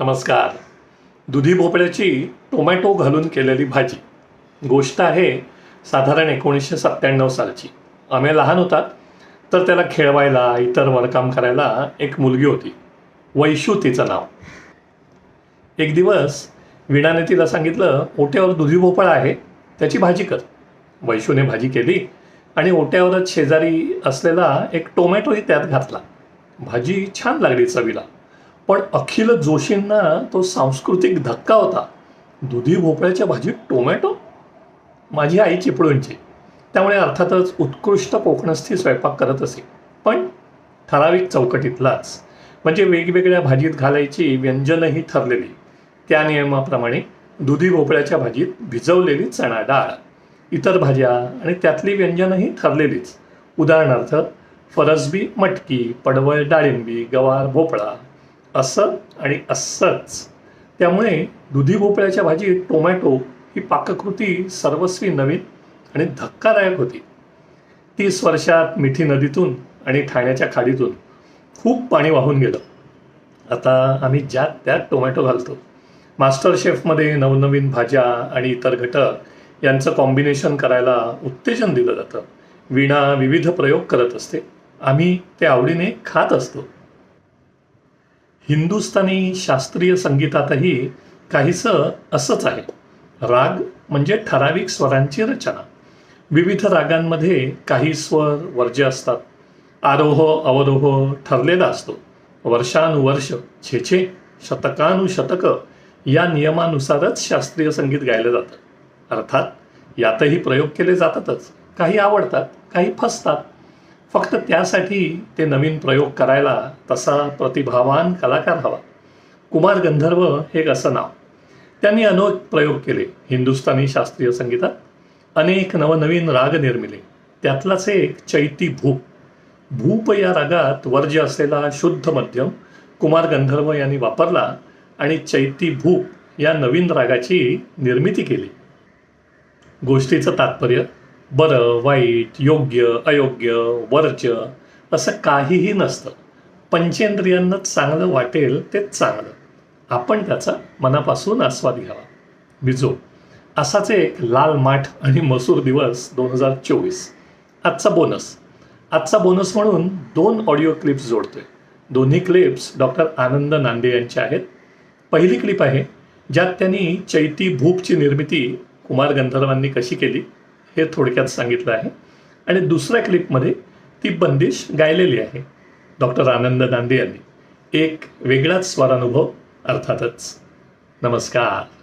नमस्कार. दुधी भोपळ्याची टोमॅटो घालून केलेली भाजी. गोष्ट आहे साधारण एकोणीसशे सत्त्याण्णव सालची. आम्ही लहान होतात तर त्याला खेळवायला इतर वरकाम करायला एक मुलगी होती. वैशू तिचं नाव. एक दिवस विणाने तिला सांगितलं ओट्यावर दुधी भोपळा आहे त्याची भाजी कर. वैशूने भाजी केली आणि ओट्यावरच शेजारी असलेला एक टोमॅटोही त्यात घातला. भाजी छान लागली चवीला. पण अखिल जोशींना तो सांस्कृतिक धक्का होता. दुधी भोपळ्याच्या भाजीत टोमॅटो? माझी आई चिपळूणची. त्यामुळे अर्थातच उत्कृष्ट कोकणस्थी स्वयंपाक करत असे. पण ठराविक चौकटीतलाच. म्हणजे वेगवेगळ्या भाजीत घालायची व्यंजनही ठरलेली. त्या नियमाप्रमाणे दुधी भोपळ्याच्या भाजीत भिजवलेली चणा डाळ इतर भाज्या आणि त्यातली व्यंजनही ठरलेलीच. उदाहरणार्थ फरसबी मटकी पडवळ डाळिंबी गवार भोपळा असं आणि असंच. त्यामुळे दुधी भोपळ्याच्या भाजीत टोमॅटो ही पाककृती सर्वस्वी नवीन आणि धक्कादायक होती. तीस वर्षात मिठी नदीतून आणि ठाण्याच्या खाडीतून खूप पाणी वाहून गेलं. आता आम्ही ज्यात त्यात टोमॅटो घालतो. मास्टर शेफमध्ये नवनवीन भाज्या आणि इतर घटक यांचं कॉम्बिनेशन करायला उत्तेजन दिलं जातं. वीणा विविध प्रयोग करत असते. आम्ही ते आवडीने खात असतो. हिंदुस्थानी शास्त्रीय संगीतातही काहीसं असंच आहे. राग म्हणजे ठराविक स्वरांची रचना. विविध रागांमध्ये काही स्वर वर्ज्य असतात. आरोह अवरोह ठरलेला असतो. वर्षानुवर्ष छेछे शतकानुशतक या नियमानुसारच शास्त्रीय संगीत गायलं जातं. अर्थात यातही प्रयोग केले जातातच. काही आवडतात काही फसतात. फक्त त्यासाठी ते नवीन प्रयोग करायला तसा प्रतिभावान कलाकार हवा. कुमार गंधर्व हे एक असं नाव. त्यांनी अनेक प्रयोग केले. हिंदुस्थानी शास्त्रीय संगीतात. अनेक नवनवीन राग निर्मिले. त्यातलाच एक चैती भूप. भूप या रागात वर्ज्य असलेला शुद्ध मध्यम कुमार गंधर्व यांनी वापरला आणि चैती भूप या नवीन रागाची निर्मिती केली. गोष्टीचं तात्पर्य बरं वाईट योग्य अयोग्य वर्ज्य असं काहीही नसतं. पंचेंद्रियांना चांगलं वाटेल तेच चांगलं. आपण त्याचा मनापासून आस्वाद घ्यावा. बिजो असाच एक लाल माठ आणि मसूर दिवस दोन हजार चोवीस. आजचा बोनस. आजचा बोनस म्हणून दोन ऑडिओ क्लिप्स जोडतोय. दोन्ही क्लिप्स डॉक्टर आनंद नांदे यांच्या आहेत. पहिली क्लिप आहे ज्यात त्यांनी चैती भूपची निर्मिती कुमार गंधर्वांनी कशी केली? हे थोडक्यात सांगितलं आहे. आणि दुसऱ्या क्लिपमध्ये ती बंदिश गायलेली आहे. डॉक्टर आनंद गांधी यांनी. एक वेगळाच स्वरानुभव अर्थातच. नमस्कार.